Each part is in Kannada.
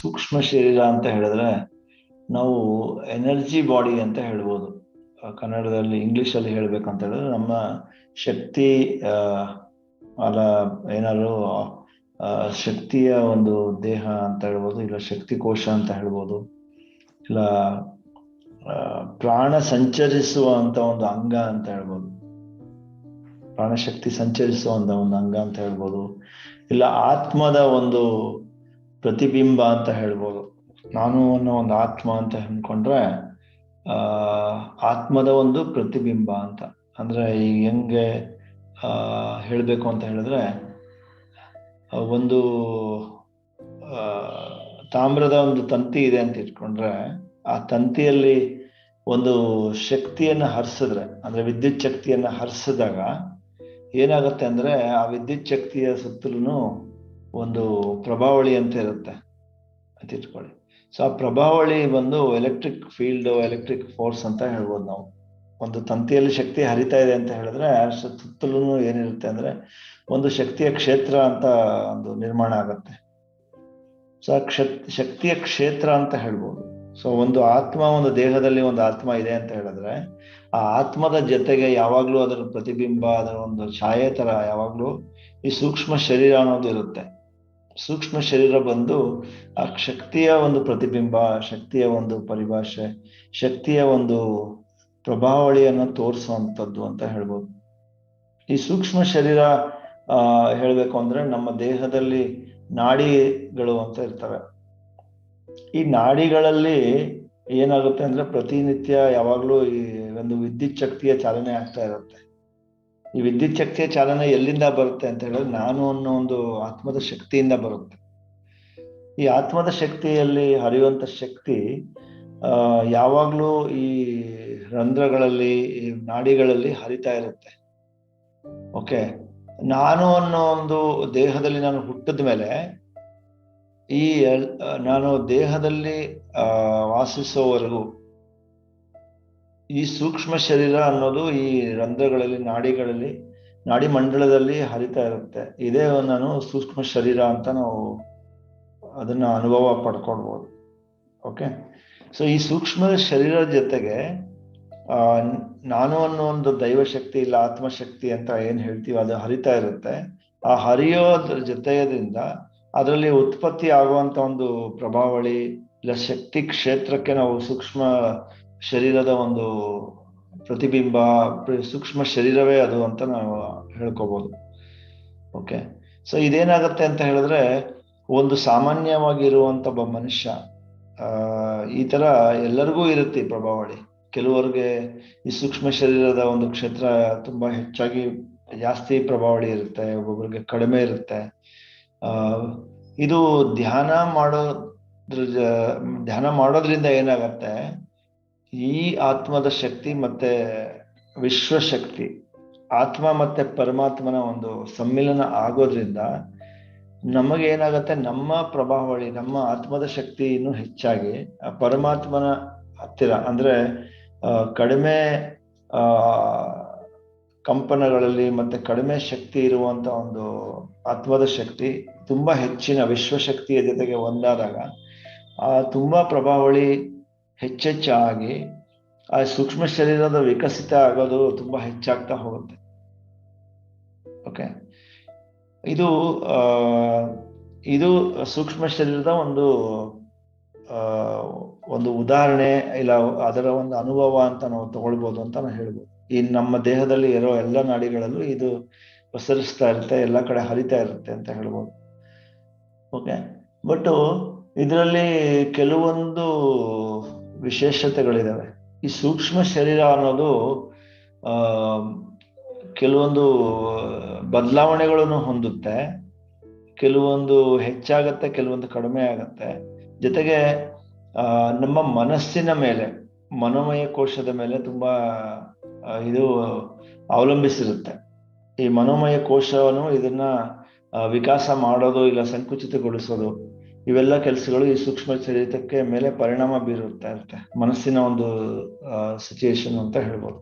ಸೂಕ್ಷ್ಮ ಶರೀರ ಅಂತ ಹೇಳಿದ್ರೆ ನಾವು ಎನರ್ಜಿ ಬಾಡಿ ಅಂತ ಹೇಳ್ಬೋದು. ಕನ್ನಡದಲ್ಲಿ ಇಂಗ್ಲೀಷಲ್ಲಿ ಹೇಳ್ಬೇಕಂತ ಹೇಳಿದ್ರೆ ನಮ್ಮ ಶಕ್ತಿ ಅಲ್ಲ ಏನಾದ್ರು ಶಕ್ತಿಯ ಒಂದು ದೇಹ ಅಂತ ಹೇಳ್ಬೋದು, ಇಲ್ಲ ಶಕ್ತಿ ಕೋಶ ಅಂತ ಹೇಳ್ಬೋದು, ಇಲ್ಲ ಪ್ರಾಣ ಸಂಚರಿಸುವಂತ ಒಂದು ಅಂಗ ಅಂತ ಹೇಳ್ಬೋದು. ಪ್ರಾಣಶಕ್ತಿ ಸಂಚರಿಸುವಂತ ಒಂದು ಅಂಗ ಅಂತ ಹೇಳ್ಬೋದು. ಇಲ್ಲ, ಆತ್ಮದ ಒಂದು ಪ್ರತಿಬಿಂಬ ಅಂತ ಹೇಳ್ಬೋದು. ನಾನು ಅನ್ನೋ ಒಂದು ಆತ್ಮ ಅಂತ ಅನ್ಕೊಂಡ್ರೆ ಆ, ಆತ್ಮದ ಒಂದು ಪ್ರತಿಬಿಂಬ ಅಂತ. ಅಂದ್ರೆ ಈಗ ಹೆಂಗೆ, ಆ, ಹೇಳ್ಬೇಕು ಅಂತ ಹೇಳಿದ್ರೆ ಒಂದು ತಾಮ್ರದ ಒಂದು ತಂತಿ ಇದೆ ಅಂತ ಇಟ್ಕೊಂಡ್ರೆ, ಆ ತಂತಿಯಲ್ಲಿ ಒಂದು ಶಕ್ತಿಯನ್ನ ಹರಿಸಿದ್ರೆ, ಅಂದ್ರೆ ವಿದ್ಯುತ್ ಶಕ್ತಿಯನ್ನ ಹರಿಸಿದಾಗ ಏನಾಗುತ್ತೆ ಅಂದ್ರೆ, ಆ ವಿದ್ಯುತ್ ಶಕ್ತಿಯ ಸುತ್ತಲೂ ಒಂದು ಪ್ರಭಾವಳಿ ಅಂತ ಇರುತ್ತೆ. ಅಂತ ಇಟ್ಕೊಳ್ಳಿ. ಸೊ ಆ ಪ್ರಭಾವಳಿ ಬಂದು ಎಲೆಕ್ಟ್ರಿಕ್ ಫೀಲ್ಡ್ ಎಲೆಕ್ಟ್ರಿಕ್ ಫೋರ್ಸ್ ಅಂತ ಹೇಳ್ಬೋದು ನಾವು. ಒಂದು ತಂತಿಯಲ್ಲಿ ಶಕ್ತಿ ಹರಿತಾ ಇದೆ ಅಂತ ಹೇಳಿದ್ರೆ ಸುತ್ತಲೂ ಏನಿರುತ್ತೆ ಅಂದ್ರೆ, ಒಂದು ಶಕ್ತಿಯ ಕ್ಷೇತ್ರ ಅಂತ ಒಂದು ನಿರ್ಮಾಣ ಆಗುತ್ತೆ. ಸೊ ಆ ಶಕ್ತಿಯ ಕ್ಷೇತ್ರ ಅಂತ ಹೇಳ್ಬೋದು. ಸೊ ಒಂದು ಆತ್ಮ, ಒಂದು ದೇಹದಲ್ಲಿ ಒಂದು ಆತ್ಮ ಇದೆ ಅಂತ ಹೇಳಿದ್ರೆ, ಆ ಆತ್ಮದ ಜೊತೆಗೆ ಯಾವಾಗ್ಲೂ ಅದರ ಪ್ರತಿಬಿಂಬ, ಅದರ ಒಂದು ಛಾಯೆ ತರ ಯಾವಾಗ್ಲೂ ಈ ಸೂಕ್ಷ್ಮ ಶರೀರ ಅನ್ನೋದು ಇರುತ್ತೆ. ಸೂಕ್ಷ್ಮ ಶರೀರ ಬಂದು ಆ ಶಕ್ತಿಯ ಒಂದು ಪ್ರತಿಬಿಂಬ, ಶಕ್ತಿಯ ಒಂದು ಪರಿಭಾಷೆ, ಶಕ್ತಿಯ ಒಂದು ಪ್ರಭಾವಳಿಯನ್ನು ತೋರಿಸುವಂಥದ್ದು ಅಂತ ಹೇಳ್ಬೋದು. ಈ ಸೂಕ್ಷ್ಮ ಶರೀರ, ಆ, ಹೇಳ್ಬೇಕು ಅಂದ್ರೆ ನಮ್ಮ ದೇಹದಲ್ಲಿ ನಾಡಿಗಳು ಅಂತ ಇರ್ತವೆ. ಈ ನಾಡಿಗಳಲ್ಲಿ ಏನಾಗುತ್ತೆ ಅಂದ್ರೆ ಪ್ರತಿನಿತ್ಯ ಯಾವಾಗ್ಲೂ ಈ ಒಂದು ವಿದ್ಯುತ್ ಶಕ್ತಿಯ ಚಾಲನೆ ಆಗ್ತಾ ಇರುತ್ತೆ. ಈ ವಿದ್ಯುತ್ ಶಕ್ತಿಯ ಚಾಲನೆ ಎಲ್ಲಿಂದ ಬರುತ್ತೆ ಅಂತ ಹೇಳಿದ್ರೆ ನಾನು ಅನ್ನೋ ಒಂದು ಆತ್ಮದ ಶಕ್ತಿಯಿಂದ ಬರುತ್ತೆ. ಈ ಆತ್ಮದ ಶಕ್ತಿಯಲ್ಲಿ ಹರಿಯುವಂತ ಶಕ್ತಿ ಯಾವಾಗಲೂ ಈ ರಂಧ್ರಗಳಲ್ಲಿ, ಈ ನಾಡಿಗಳಲ್ಲಿ ಹರಿತಾ ಇರುತ್ತೆ. ಓಕೆ? ನಾನು ಅನ್ನೋ ಒಂದು ದೇಹದಲ್ಲಿ ನಾನು ಹುಟ್ಟಿದ ಮೇಲೆ ಈ ನಾನು ದೇಹದಲ್ಲಿ, ಆ ವಾಸಿಸೋವರೆಗೂ ಈ ಸೂಕ್ಷ್ಮ ಶರೀರ ಅನ್ನೋದು ಈ ರಂಧ್ರಗಳಲ್ಲಿ, ನಾಡಿಗಳಲ್ಲಿ, ನಾಡಿ ಮಂಡಲದಲ್ಲಿ ಹರಿತಾ ಇರುತ್ತೆ. ಇದೇ ನಾನು ಸೂಕ್ಷ್ಮ ಶರೀರ ಅಂತ ನಾವು ಅದನ್ನ ಅನುಭವ ಪಡ್ಕೊಳ್ಬೋದು. ಓಕೆ? ಸೊ ಈ ಸೂಕ್ಷ್ಮ ಶರೀರದ ಜೊತೆಗೆ ನಾನು ಅನ್ನೋ ಒಂದು ದೈವ ಶಕ್ತಿ ಇಲ್ಲ, ಆತ್ಮಶಕ್ತಿ ಅಂತ ಏನ್ ಹೇಳ್ತೀವಿ ಅದು ಹರಿತಾ ಇರುತ್ತೆ. ಆ ಹರಿಯೋದ್ರ ಜೊತೆಯದಿಂದ ಅದರಲ್ಲಿ ಉತ್ಪತ್ತಿ ಆಗುವಂತ ಒಂದು ಪ್ರಭಾವಳಿ ಇಲ್ಲ, ಶಕ್ತಿ ಕ್ಷೇತ್ರಕ್ಕೆ ನಾವು ಸೂಕ್ಷ್ಮ ಶರೀರದ ಒಂದು ಪ್ರತಿಬಿಂಬ ಪ್ರ- ಸೂಕ್ಷ್ಮ ಶರೀರವೇ ಅದು ಅಂತ ನಾವು ಹೇಳ್ಕೋಬಹುದು ಓಕೆ ಸೊ ಇದೇನಾಗತ್ತೆ ಅಂತ ಹೇಳಿದ್ರೆ, ಒಂದು ಸಾಮಾನ್ಯವಾಗಿರುವಂಥ ಒಬ್ಬ ಮನುಷ್ಯ ಈ ತರ ಎಲ್ಲರಿಗೂ ಇರುತ್ತೆ ಪ್ರಭಾವಳಿ. ಕೆಲವರಿಗೆ ಈ ಸೂಕ್ಷ್ಮ ಶರೀರದ ಒಂದು ಕ್ಷೇತ್ರ ತುಂಬಾ ಹೆಚ್ಚಾಗಿ ಜಾಸ್ತಿ ಪ್ರಭಾವಳಿ ಇರುತ್ತೆ ಒಬ್ಬೊಬ್ಬರಿಗೆ ಕಡಿಮೆ ಇರುತ್ತೆ. ಇದು ಧ್ಯಾನ ಮಾಡೋದ್ರ ಧ್ಯಾನ ಮಾಡೋದ್ರಿಂದ ಏನಾಗತ್ತೆ ಈ ಆತ್ಮದ ಶಕ್ತಿ ಮತ್ತೆ ವಿಶ್ವಶಕ್ತಿ, ಆತ್ಮ ಮತ್ತೆ ಪರಮಾತ್ಮನ ಒಂದು ಸಮ್ಮಿಲನ ಆಗೋದ್ರಿಂದ ನಮಗೆ ಏನಾಗತ್ತೆ, ನಮ್ಮ ಪ್ರಭಾವಳಿ, ನಮ್ಮ ಆತ್ಮದ ಶಕ್ತಿ ಇನ್ನೂ ಹೆಚ್ಚಾಗಿ ಪರಮಾತ್ಮನ ಹತ್ತಿರ, ಅಂದ್ರೆ ಕಡಿಮೆ ಕಂಪನಗಳಲ್ಲಿ ಮತ್ತೆ ಕಡಿಮೆ ಶಕ್ತಿ ಇರುವಂತ ಒಂದು ಆತ್ಮದ ಶಕ್ತಿ ತುಂಬಾ ಹೆಚ್ಚಿನ ವಿಶ್ವಶಕ್ತಿಯ ಜೊತೆಗೆ ಒಂದಾದಾಗ, ಆ ತುಂಬಾ ಪ್ರಭಾವಳಿ ಹೆಚ್ಚೆಚ್ಚಾಗಿ ಆ ಸೂಕ್ಷ್ಮ ಶರೀರದ ವಿಕಸಿತ ಆಗೋದು ತುಂಬಾ ಹೆಚ್ಚಾಗ್ತಾ ಹೋಗುತ್ತೆ. ಓಕೆ ಇದು ಇದು ಸೂಕ್ಷ್ಮ ಶರೀರದ ಒಂದು ಒಂದು ಉದಾಹರಣೆ ಇಲ್ಲ, ಅದರ ಒಂದು ಅನುಭವ ಅಂತ ನಾವು ತಗೊಳ್ಬೋದು ಅಂತ ನಾವು ಹೇಳ್ಬೋದು. ಈ ನಮ್ಮ ದೇಹದಲ್ಲಿ ಇರೋ ಎಲ್ಲ ನಾಡಿಗಳಲ್ಲೂ ಇದು ಪಸರಿಸ್ತಾ ಇರುತ್ತೆ, ಎಲ್ಲ ಕಡೆ ಹರಿತಾ ಇರುತ್ತೆ ಅಂತ ಹೇಳ್ಬೋದು. ಓಕೆ ಬಟ್ ಇದರಲ್ಲಿ ಕೆಲವೊಂದು ವಿಶೇಷತೆಗಳಿದಾವೆ. ಈ ಸೂಕ್ಷ್ಮ ಶರೀರ ಅನ್ನೋದು ಕೆಲವೊಂದು ಬದಲಾವಣೆಗಳನ್ನು ಹೊಂದುತ್ತೆ, ಕೆಲವೊಂದು ಹೆಚ್ಚಾಗತ್ತೆ, ಕೆಲವೊಂದು ಕಡಿಮೆ ಆಗತ್ತೆ. ಜೊತೆಗೆ ನಮ್ಮ ಮನಸ್ಸಿನ ಮೇಲೆ, ಮನೋಮಯ ಕೋಶದ ಮೇಲೆ ತುಂಬಾ ಇದು ಅವಲಂಬಿಸಿರುತ್ತೆ. ಈ ಮನೋಮಯ ಕೋಶವನ್ನು ಇದನ್ನ ವಿಕಾಸ ಮಾಡೋದು ಇಲ್ಲ, ಸಂಕುಚಿತಗೊಳಿಸೋದು ಇವೆಲ್ಲ ಕೆಲಸಗಳು ಈ ಸೂಕ್ಷ್ಮ ಚರಿತಕ್ಕೆ ಮೇಲೆ ಪರಿಣಾಮ ಬೀರುತ್ತಾ ಇರುತ್ತೆ ಮನಸ್ಸಿನ ಒಂದು ಸಿಚುಯೇಷನ್ ಅಂತ ಹೇಳ್ಬೋದು.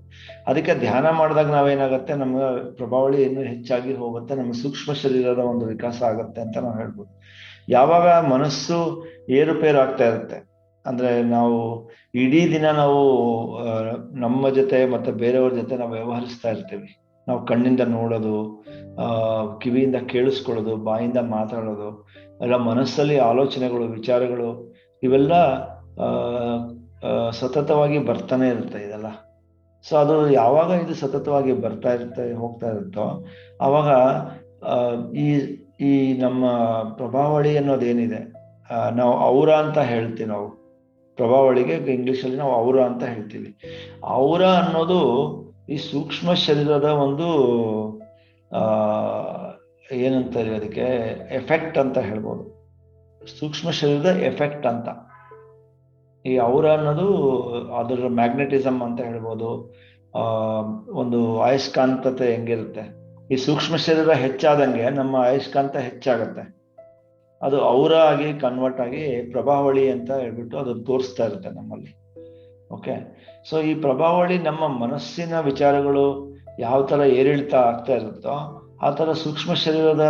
ಅದಕ್ಕೆ ಧ್ಯಾನ ಮಾಡಿದಾಗ ನಾವೇನಾಗುತ್ತೆ, ನಮ್ಮ ಪ್ರಭಾವಳಿ ಇನ್ನೂ ಹೆಚ್ಚಾಗಿ ಹೋಗುತ್ತೆ, ನಮ್ಮ ಸೂಕ್ಷ್ಮ ಶರೀರದ ಒಂದು ವಿಕಾಸ ಆಗುತ್ತೆ ಅಂತ ನಾವು ಹೇಳ್ಬೋದು. ಯಾವಾಗ ಮನಸ್ಸು ಏರುಪೇರು ಆಗ್ತಾ ಇರುತ್ತೆ, ಅಂದ್ರೆ ನಾವು ಇಡೀ ದಿನ ನಾವು ನಮ್ಮ ಜೊತೆ ಮತ್ತೆ ಬೇರೆಯವ್ರ ಜೊತೆ ನಾವು ವ್ಯವಹರಿಸ್ತಾ ಇರ್ತೀವಿ. ನಾವು ಕಣ್ಣಿಂದ ನೋಡೋದು ಕಿವಿಯಿಂದ ಕೇಳಿಸ್ಕೊಳ್ಳೋದು, ಬಾಯಿಂದ ಮಾತಾಡೋದು, ಎಲ್ಲ ಮನಸ್ಸಲ್ಲಿ ಆಲೋಚನೆಗಳು, ವಿಚಾರಗಳು ಇವೆಲ್ಲ ಸತತವಾಗಿ ಬರ್ತಾನೆ ಇರುತ್ತೆ ಇದೆಲ್ಲ. ಸೊ ಅದು ಯಾವಾಗ ಇದು ಸತತವಾಗಿ ಬರ್ತಾ ಇರುತ್ತೆ, ಹೋಗ್ತಾ ಇರುತ್ತೋ ಅವಾಗ ಈ ಈ ನಮ್ಮ ಪ್ರಭಾವಳಿ ಅನ್ನೋದೇನಿದೆ ನಾವು ಔರ ಅಂತ ಹೇಳ್ತೀವಿ ನಾವು. ಪ್ರಭಾವಳಿಗೆ ಇಂಗ್ಲೀಷಲ್ಲಿ ನಾವು ಔರ ಅಂತ ಹೇಳ್ತೀವಿ. ಔರ ಅನ್ನೋದು ಈ ಸೂಕ್ಷ್ಮ ಶರೀರದ ಒಂದು ಏನಂತಾರೆ ಅದಕ್ಕೆ ಎಫೆಕ್ಟ್ ಅಂತ ಹೇಳ್ಬೋದು. ಸೂಕ್ಷ್ಮ ಶರೀರದ ಎಫೆಕ್ಟ್ ಅಂತ. ಈ ಔರ ಅನ್ನೋದು ಅದರ ಮ್ಯಾಗ್ನೆಟಿಸಮ್ ಅಂತ ಹೇಳ್ಬೋದು. ಒಂದು ಅಯಸ್ಕಾಂತತೆ ಹೆಂಗಿರುತ್ತೆ. ಈ ಸೂಕ್ಷ್ಮ ಶರೀರ ಹೆಚ್ಚಾದಂಗೆ ನಮ್ಮ ಅಯಸ್ಕಾಂತ ಹೆಚ್ಚಾಗತ್ತೆ. ಅದು ಔರ ಆಗಿ ಕನ್ವರ್ಟ್ ಆಗಿ ಪ್ರಭಾವಳಿ ಅಂತ ಹೇಳ್ಬಿಟ್ಟು ಅದನ್ನು ತೋರಿಸ್ತಾ ಇರುತ್ತೆ ನಮ್ಮಲ್ಲಿ. ಓಕೆ ಸೊ ಈ ಪ್ರಭಾವಳಿ ನಮ್ಮ ಮನಸ್ಸಿನ ವಿಚಾರಗಳು ಯಾವ ತರ ಏರಿಳಿತ ಆಗ್ತಾ ಇರುತ್ತೋ ಆ ತರ ಸೂಕ್ಷ್ಮ ಶರೀರದ,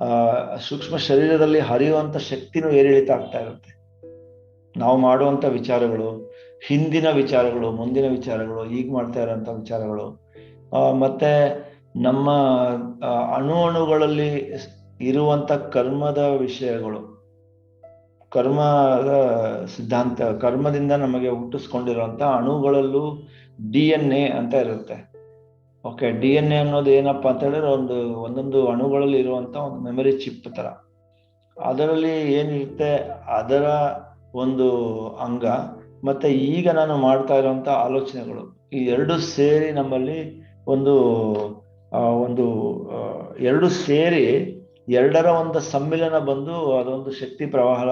ಆ, ಸೂಕ್ಷ್ಮ ಶರೀರದಲ್ಲಿ ಹರಿಯುವಂತ ಶಕ್ತಿನೂ ಏರಿಳಿತ ಆಗ್ತಾ ಇರುತ್ತೆ. ನಾವು ಮಾಡುವಂತ ವಿಚಾರಗಳು, ಹಿಂದಿನ ವಿಚಾರಗಳು, ಮುಂದಿನ ವಿಚಾರಗಳು, ಈಗ ಮಾಡ್ತಾ ಇರೋಂಥ ವಿಚಾರಗಳು ಮತ್ತೆ ನಮ್ಮ ಅಣು ಅಣುಗಳಲ್ಲಿ ಇರುವಂತ ಕರ್ಮದ ವಿಷಯಗಳು ಕರ್ಮದ ಸಿದ್ಧಾಂತ, ಕರ್ಮದಿಂದ ನಮಗೆ ಹುಟ್ಟಿಸ್ಕೊಂಡಿರುವಂತ ಅಣುಗಳಲ್ಲೂ ಡಿ ಎನ್ ಎ ಅಂತ ಇರುತ್ತೆ. ಓಕೆ ಡಿ ಎನ್ ಎ ಅನ್ನೋದು ಏನಪ್ಪಾ ಅಂತ ಹೇಳಿದ್ರೆ ಒಂದು, ಒಂದೊಂದು ಅಣುಗಳಲ್ಲಿ ಇರುವಂತ ಒಂದು ಮೆಮೊರಿ ಚಿಪ್ ತರ ಅದರಲ್ಲಿ ಏನಿರುತ್ತೆ, ಅದರ ಒಂದು ಅಂಗ ಮತ್ತೆ ಈಗ ನಾನು ಮಾಡ್ತಾ ಇರುವಂತ ಆಲೋಚನೆಗಳು, ಈ ಎರಡು ಸೇರಿ ನಮ್ಮಲ್ಲಿ ಒಂದು ಒಂದು ಎರಡು ಸೇರಿ ಎರಡರ ಒಂದು ಸಮ್ಮಿಲನ ಬಂದು ಅದೊಂದು ಶಕ್ತಿ ಪ್ರವಾಹ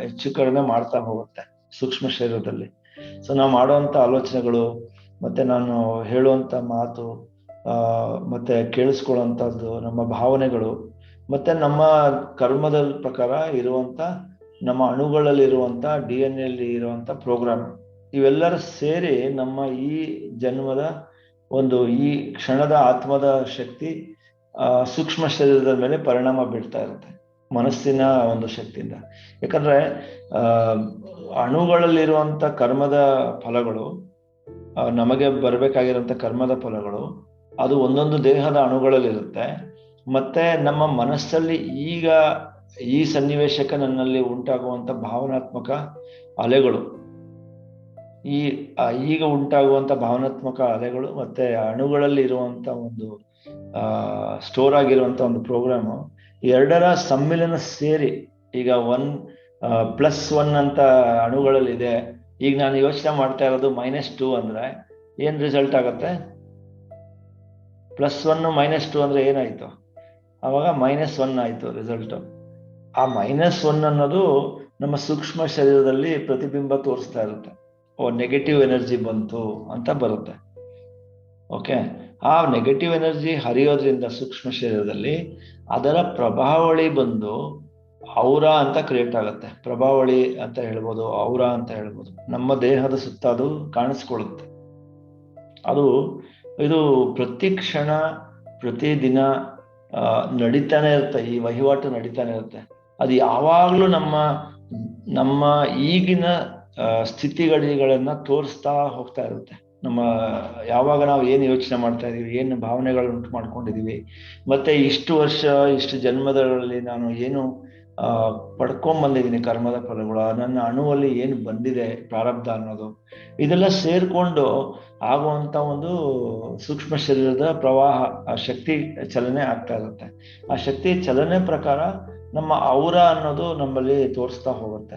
ಹೆಚ್ಚು ಕಡಿಮೆ ಮಾಡ್ತಾ ಹೋಗುತ್ತೆ ಸೂಕ್ಷ್ಮ ಶರೀರದಲ್ಲಿ. ಸೊ ನಾವು ಮಾಡುವಂತ ಆಲೋಚನೆಗಳು, ಮತ್ತೆ ನಾನು ಹೇಳುವಂತ ಮಾತು ಮತ್ತೆ ಕೇಳಿಸ್ಕೊಳ್ಳುವಂಥದ್ದು ನಮ್ಮ ಭಾವನೆಗಳು, ಮತ್ತೆ ನಮ್ಮ ಕರ್ಮದ ಪ್ರಕಾರ ಇರುವಂತ, ನಮ್ಮ ಅಣುಗಳಲ್ಲಿ ಇರುವಂತ, ಡಿ ಎನ್ ಎಲ್ಲಿ ಇರುವಂತ ಪ್ರೋಗ್ರಾಮ್ ಇವೆಲ್ಲರೂ ಸೇರಿ ನಮ್ಮ ಈ ಜನ್ಮದ ಒಂದು ಈ ಕ್ಷಣದ ಆತ್ಮದ ಶಕ್ತಿ ಸೂಕ್ಷ್ಮ ಶರೀರದ ಮೇಲೆ ಪರಿಣಾಮ ಬೀಳ್ತಾ ಇರುತ್ತೆ, ಮನಸ್ಸಿನ ಒಂದು ಶಕ್ತಿಯಿಂದ. ಯಾಕಂದ್ರೆ ಅಣುಗಳಲ್ಲಿರುವಂತ ಕರ್ಮದ ಫಲಗಳು ನಮಗೆ ಬರಬೇಕಾಗಿರುವಂತ ಕರ್ಮದ ಫಲಗಳು, ಅದು ಒಂದೊಂದು ದೇಹದ ಅಣುಗಳಲ್ಲಿರುತ್ತೆ. ಮತ್ತೆ ನಮ್ಮ ಮನಸ್ಸಲ್ಲಿ ಈಗ ಈ ಸನ್ನಿವೇಶಕ್ಕೆ ನನ್ನಲ್ಲಿ ಉಂಟಾಗುವಂತ ಭಾವನಾತ್ಮಕ ಅಲೆಗಳು, ಈ ಈಗ ಉಂಟಾಗುವಂತ ಭಾವನಾತ್ಮಕ ಅಲೆಗಳು, ಮತ್ತೆ ಅಣುಗಳಲ್ಲಿ ಇರುವಂತ ಒಂದು ಸ್ಟೋರ್ ಆಗಿರುವಂತ ಒಂದು ಪ್ರೋಗ್ರಾಮು ಎರಡರ ಸಮ್ಮಿಲನ ಸೇರಿ, ಈಗ ಒನ್ ಪ್ಲಸ್ ಒನ್ ಅಂತ ಅಣುಗಳಲ್ಲಿ ಇದೆ ಈಗ ನಾನು ಯೋಚನೆ ಮಾಡ್ತಾ ಇರೋದು ಮೈನಸ್ ಟೂ ಅಂದ್ರೆ ಏನ್ ರಿಸಲ್ಟ್ ಆಗತ್ತೆ? ಪ್ಲಸ್ ಒನ್ ಮೈನಸ್ ಟೂ ಅಂದ್ರೆ ಏನಾಯ್ತು? ಅವಾಗ ಮೈನಸ್ ಒನ್ ಆಯ್ತು ರಿಸಲ್ಟ್ ಆ ಮೈನಸ್ ಒನ್ ಅನ್ನೋದು ನಮ್ಮ ಸೂಕ್ಷ್ಮ ಶರೀರದಲ್ಲಿ ಪ್ರತಿಬಿಂಬ ತೋರಿಸ್ತಾ ಇರುತ್ತೆ. ಓ ನೆಗೆಟಿವ್ ಎನರ್ಜಿ ಬಂತು ಅಂತ ಬರುತ್ತೆ. ಓಕೆ ಆ ನೆಗೆಟಿವ್ ಎನರ್ಜಿ ಹರಿಯೋದ್ರಿಂದ ಸೂಕ್ಷ್ಮ ಶರೀರದಲ್ಲಿ ಅದರ ಪ್ರಭಾವಳಿ ಬಂದು ಔರ ಅಂತ ಕ್ರಿಯೇಟ್ ಆಗುತ್ತೆ. ಪ್ರಭಾವಳಿ ಅಂತ ಹೇಳ್ಬೋದು, ಔರ ಅಂತ ಹೇಳ್ಬೋದು. ನಮ್ಮ ದೇಹದ ಸುತ್ತ ಅದು ಕಾಣಿಸ್ಕೊಳ್ಳುತ್ತೆ. ಅದು ಇದು ಪ್ರತಿ ಕ್ಷಣ, ಪ್ರತಿ ದಿನ ನಡೀತಾನೆ ಇರುತ್ತೆ. ಈ ವಹಿವಾಟು ನಡೀತಾನೆ ಇರುತ್ತೆ. ಅದು ಯಾವಾಗಲೂ ನಮ್ಮ ನಮ್ಮ ಈಗಿನ ಸ್ಥಿತಿಗಳನ್ನ ತೋರಿಸ್ತಾ ಹೋಗ್ತಾ ಇರುತ್ತೆ. ನಮ್ಮ ಯಾವಾಗ ನಾವು ಏನು ಯೋಚನೆ ಮಾಡ್ತಾ ಇದೀವಿ, ಏನು ಭಾವನೆಗಳು ಉಂಟು ಮಾಡ್ಕೊಂಡಿದೀವಿ, ಮತ್ತೆ ಇಷ್ಟು ವರ್ಷ, ಇಷ್ಟು ಜನ್ಮದಲ್ಲಿ ನಾನು ಏನು, ಆ, ಪಡ್ಕೊಂಡ್ ಬಂದಿದ್ದೀನಿ ಕರ್ಮದ ಫಲಗಳು ನನ್ನ ಅಣುವಲ್ಲಿ ಏನು ಬಂದಿದೆ ಪ್ರಾರಬ್ಧ ಅನ್ನೋದು, ಇದೆಲ್ಲ ಸೇರ್ಕೊಂಡು ಆಗುವಂತ ಒಂದು ಸೂಕ್ಷ್ಮ ಶರೀರದ ಪ್ರವಾಹ, ಆ ಶಕ್ತಿ ಚಲನೆ ಆಗ್ತಾ ಇರುತ್ತೆ. ಆ ಶಕ್ತಿ ಚಲನೆ ಪ್ರಕಾರ ನಮ್ಮ ಔರ ಅನ್ನೋದು ನಮ್ಮಲ್ಲಿ ತೋರಿಸ್ತಾ ಹೋಗುತ್ತೆ.